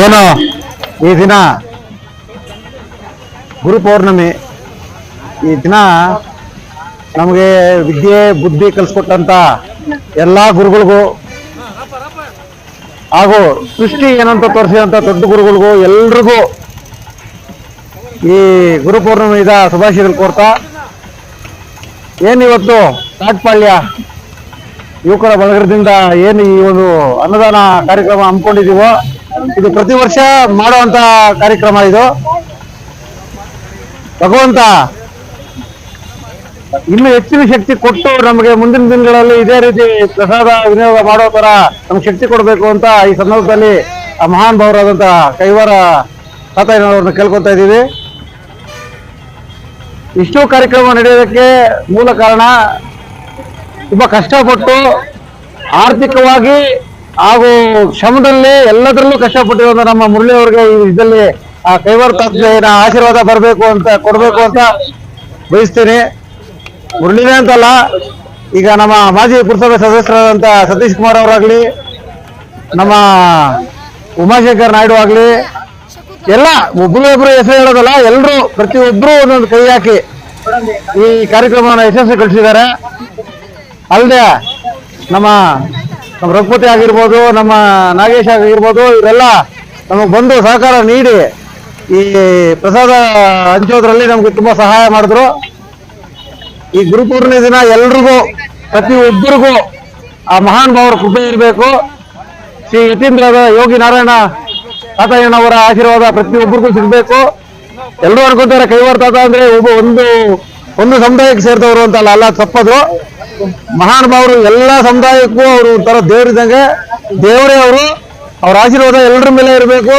ಏನು ಈ ದಿನ ಗುರು ಪೌರ್ಣಮಿ, ಈ ದಿನ ನಮಗೆ ವಿದ್ಯೆ, ಬುದ್ಧಿ ಕಲಿಸ್ಕೊಟ್ಟಂತ ಎಲ್ಲ ಗುರುಗಳಿಗೂ ಹಾಗೂ ಸೃಷ್ಟಿ ಏನಂತ ತೋರಿಸಿದಂತ ದೊಡ್ಡ ಗುರುಗಳಿಗೂ ಎಲ್ರಿಗೂ ಈ ಗುರು ಪೌರ್ಣಮಿದ ಶುಭಾಶಯಗಳು ಕೋರ್ತಾ, ಏನಿವತ್ತು ಕಾಟ್ಪಾಳ್ಯ ಯುವಕರ ಬಳಗದಿಂದ ಏನು ಈ ಒಂದು ಅನ್ನದಾನ ಕಾರ್ಯಕ್ರಮ ಹಮ್ಮಿಕೊಂಡಿದೀವೋ ಇದು ಪ್ರತಿ ವರ್ಷ ಮಾಡುವಂತ ಕಾರ್ಯಕ್ರಮ ಇದು. ಭಗವಂತ, ಇನ್ನು ಹೆಚ್ಚಿನ ಶಕ್ತಿ ಕೊಟ್ಟು ನಮಗೆ ಮುಂದಿನ ದಿನಗಳಲ್ಲಿ ಇದೇ ರೀತಿ ಪ್ರಸಾದ ವಿನಿಯೋಗ ಮಾಡೋ ತರ ನಮ್ಗೆ ಶಕ್ತಿ ಕೊಡಬೇಕು ಅಂತ ಈ ಸಂದರ್ಭದಲ್ಲಿ ಆ ಮಹಾನ್ ಭಾವರಾದಂತಹ ಕೈವಾರ ತಾತಯ್ಯನವ್ರನ್ನ ಕೇಳ್ಕೊತಾ ಇದ್ದೀವಿ. ಇಷ್ಟು ಕಾರ್ಯಕ್ರಮ ನಡೆಯೋದಕ್ಕೆ ಮೂಲ ಕಾರಣ, ತುಂಬಾ ಕಷ್ಟಪಟ್ಟು ಆರ್ಥಿಕವಾಗಿ ಹಾಗೂ ಶ್ರಮದಲ್ಲಿ ಎಲ್ಲದರಲ್ಲೂ ಕಷ್ಟಪಟ್ಟಿರುವಂತ ನಮ್ಮ ಮುರಳಿ ಅವರಿಗೆ ಇದರಲ್ಲಿ, ಆ ಕೈವಾರ ತಾತಯ್ಯನ ಆಶೀರ್ವಾದ ಬರಬೇಕು ಅಂತ ಕೊಡಬೇಕು ಅಂತ ಬಯಸ್ತೀನಿ. ಮುರಳಿನೇ ಅಂತಲ್ಲ, ಈಗ ನಮ್ಮ ಮಾಜಿ ಪುರಸಭೆ ಸದಸ್ಯರಾದಂತ ಸತೀಶ್ ಕುಮಾರ್ ಅವರಾಗ್ಲಿ, ನಮ್ಮ ಉಮಾಶಂಕರ್ ನಾಯ್ಡು ಆಗ್ಲಿ, ಎಲ್ಲ ಒಬ್ರು ಒಬ್ರು ಹೆಸರು ಹೇಳೋದಲ್ಲ ಎಲ್ಲರೂ ಪ್ರತಿಯೊಬ್ರು ಒಂದೊಂದು ಕೈ ಹಾಕಿ ಈ ಕಾರ್ಯಕ್ರಮವನ್ನು ಯಶಸ್ವಿ ಕಳಿಸಿದ್ದಾರೆ. ಅಲ್ಲದೆ ನಮ್ಮ ನಮ್ಮ ರಘುಪತಿ ಆಗಿರ್ಬೋದು, ನಮ್ಮ ನಾಗೇಶ್ ಆಗಿರ್ಬೋದು, ಇವರೆಲ್ಲ ನಮಗೆ ಬಂದು ಸಹಕಾರ ನೀಡಿ ಈ ಪ್ರಸಾದ ಹಂಚೋದ್ರಲ್ಲಿ ನಮಗೆ ತುಂಬಾ ಸಹಾಯ ಮಾಡಿದ್ರು. ಈ ಗುರುಪೂರ್ಣಿಮೆ ದಿನ ಎಲ್ರಿಗೂ ಪ್ರತಿಯೊಬ್ಬರಿಗೂ ಆ ಮಹಾನ್ ಭಾವರ ಕೃಪೆ ಇರಬೇಕು. ಶ್ರೀ ಯತೀಂದ್ರದ ಯೋಗಿ ನಾರಾಯಣ ತಾತಯ್ಯನವರ ಆಶೀರ್ವಾದ ಪ್ರತಿಯೊಬ್ಬರಿಗೂ ಸಿಗಬೇಕು. ಎಲ್ಲರೂ ಅನ್ಕೊಂತಾರೆ ಕೈವಾರ ತಾತ ಅಂದ್ರೆ ಒಬ್ಬ ಒಂದು ಒಂದು ಸಮುದಾಯಕ್ಕೆ ಸೇರಿದವರು ಅಂತ ಅಲ್ಲ ತಪ್ಪದು ಮಹಾನ್ ಭಾವರು ಎಲ್ಲ ಸಮುದಾಯಕ್ಕೂ ಅವರು ಒಂಥರ ದೇವರಿದ್ದಂಗೆ ದೇವರೇ ಅವರು. ಅವ್ರ ಆಶೀರ್ವಾದ ಎಲ್ಲರ ಮೇಲೆ ಇರಬೇಕು.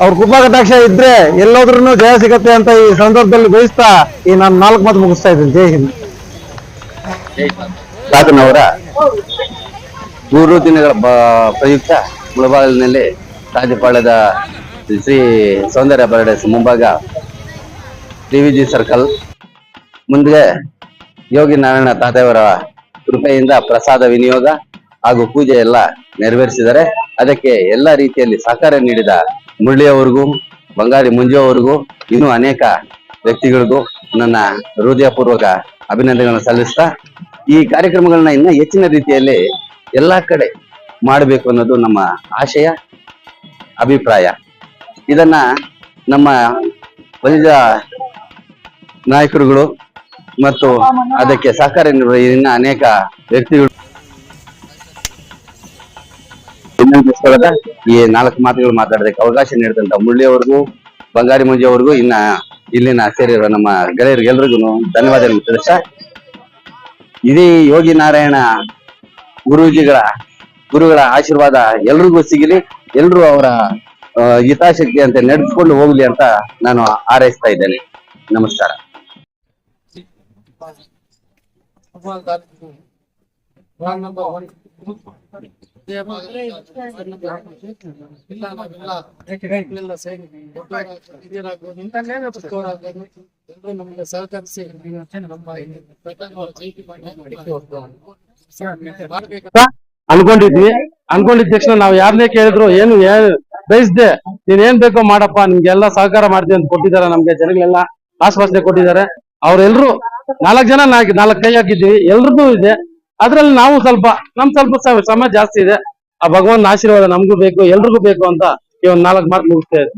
ಅವ್ರ ಕೃಪಾ ಕಟಾಕ್ಷ ಇದ್ರೆ ಎಲ್ಲೋದ್ರೂ ಜಯ ಸಿಗತ್ತೆ ಅಂತ ಈ ಸಂದರ್ಭದಲ್ಲಿ ಬಯಸ್ತಾ ಈ ನಾನು ನಾಲ್ಕು ಮಾತು ಮುಗಿಸ್ತಾ ಇದ್ದೀನಿ. ಜೈ ಹಿಂದ್. ಅವರ ಮೂರು ದಿನಗಳ ಪ್ರಯುಕ್ತ ಮುಳಬಾಗಿಲಿನಲ್ಲಿ ರಾಜಪಾಳ್ಯದ ಶ್ರೀ ಸೌಂದರ್ಯ ಬರ್ಡೇಸ್ ಮುಂಭಾಗ ಡಿವಿಜಿ ಸರ್ಕಲ್ ಮುಂದೆ ಯೋಗಿ ನಾರಾಯಣ ತಾತೆಯವರ ಕೃಪೆಯಿಂದ ಪ್ರಸಾದ ವಿನಿಯೋಗ ಹಾಗೂ ಪೂಜೆ ಎಲ್ಲ ನೆರವೇರಿಸಿದರೆ ಅದಕ್ಕೆ ಎಲ್ಲ ರೀತಿಯಲ್ಲಿ ಸಹಕಾರ ನೀಡಿದ ಮುರಳಿಯವರಿಗೂ, ಬಂಗಾರಿ ಮುಂಜು ಅವರಿಗೂ ಇನ್ನೂ ಅನೇಕ ವ್ಯಕ್ತಿಗಳಿಗೂ ನನ್ನ ಹೃದಯಪೂರ್ವಕ ಅಭಿನಂದನೆಗಳನ್ನು ಸಲ್ಲಿಸ್ತಾ ಈ ಕಾರ್ಯಕ್ರಮಗಳನ್ನ ಇನ್ನ ಹೆಚ್ಚಿನ ರೀತಿಯಲ್ಲಿ ಎಲ್ಲಾ ಕಡೆ ಮಾಡಬೇಕು ಅನ್ನೋದು ನಮ್ಮ ಆಶಯ, ಅಭಿಪ್ರಾಯ. ಇದನ್ನ ನಮ್ಮ ವನಿಜ ನಾಯಕರುಗಳು ಮತ್ತು ಅದಕ್ಕೆ ಸಹಕಾರ ನೀಡುವ ಅನೇಕ ವ್ಯಕ್ತಿಗಳು. ಈ ನಾಲ್ಕು ಮಾತುಗಳು ಮಾತಾಡೋದಕ್ಕೆ ಅವಕಾಶ ನೀಡಿದಂತ ಮುಳ್ಳಿ ಅವ್ರಿಗೂ ಬಂಗಾರಿ ಮುಂಜಿ ಅವ್ರಿಗೂ ಇನ್ನ ಇಲ್ಲಿನ ಸೇರಿರುವ ನಮ್ಮ ಗೆಳೆಯರಿಗೆಲ್ರಿಗೂ ಧನ್ಯವಾದ ತಿಳಿಸ್ತಾ ಇಡೀ ಯೋಗಿ ನಾರಾಯಣ ಗುರೂಜಿಗಳ, ಗುರುಗಳ ಆಶೀರ್ವಾದ ಎಲ್ರಿಗೂ ಸಿಗಲಿ, ಎಲ್ರೂ ಅವರ ಹಿತಾಸಕ್ತಿ ಅಂತ ನಡೆದುಕೊಂಡು ಹೋಗ್ಲಿ ಅಂತ ನಾನು ಹಾರೈಸ್ತಾ ಇದ್ದೇನೆ. ನಮಸ್ಕಾರ. ಅನ್ಕೊಂಡಿದ್ವಿ. ಅನ್ಕೊಂಡಿದ ತಕ್ಷಣ ನಾವ್ ಯಾರನ್ನೇ ಕೇಳಿದ್ರು, ಏನು ಏನ್ ಬಯಸ್ದೆ ನೀನ್ ಏನ್ ಬೇಕೋ ಮಾಡಪ್ಪ ನಿಮ್ಗೆಲ್ಲ ಸಹಕಾರ ಮಾಡ್ತೀವಿ ಅಂತ ಕೊಟ್ಟಿದ್ದಾರೆ ನಮ್ಗೆ ಜನಗಳೆಲ್ಲ. ಆಶ್ವಾಸನೆ ಕೊಟ್ಟಿದ್ದಾರೆ. ಅವ್ರೆಲ್ರು ನಾಲ್ಕು ಜನ ನಾಲ್ಕು ನಾಲ್ಕು ಕೈ ಹಾಕಿದ್ವಿ ಎಲ್ರದ್ದು ಇದೆ. ಅದ್ರಲ್ಲಿ ನಾವು ಸ್ವಲ್ಪ ನಮ್ ಸ್ವಲ್ಪ ಶ್ರಮ ಜಾಸ್ತಿ ಇದೆ. ಆ ಭಗವಾನ್ ಆಶೀರ್ವಾದ ನಮಗೂ ಬೇಕು, ಎಲ್ರಿಗೂ ಬೇಕು ಅಂತ ಈ ಒಂದ್ ನಾಲ್ಕು ಮಾತು ಮುಗಿಸ್ತಾ ಇದೆ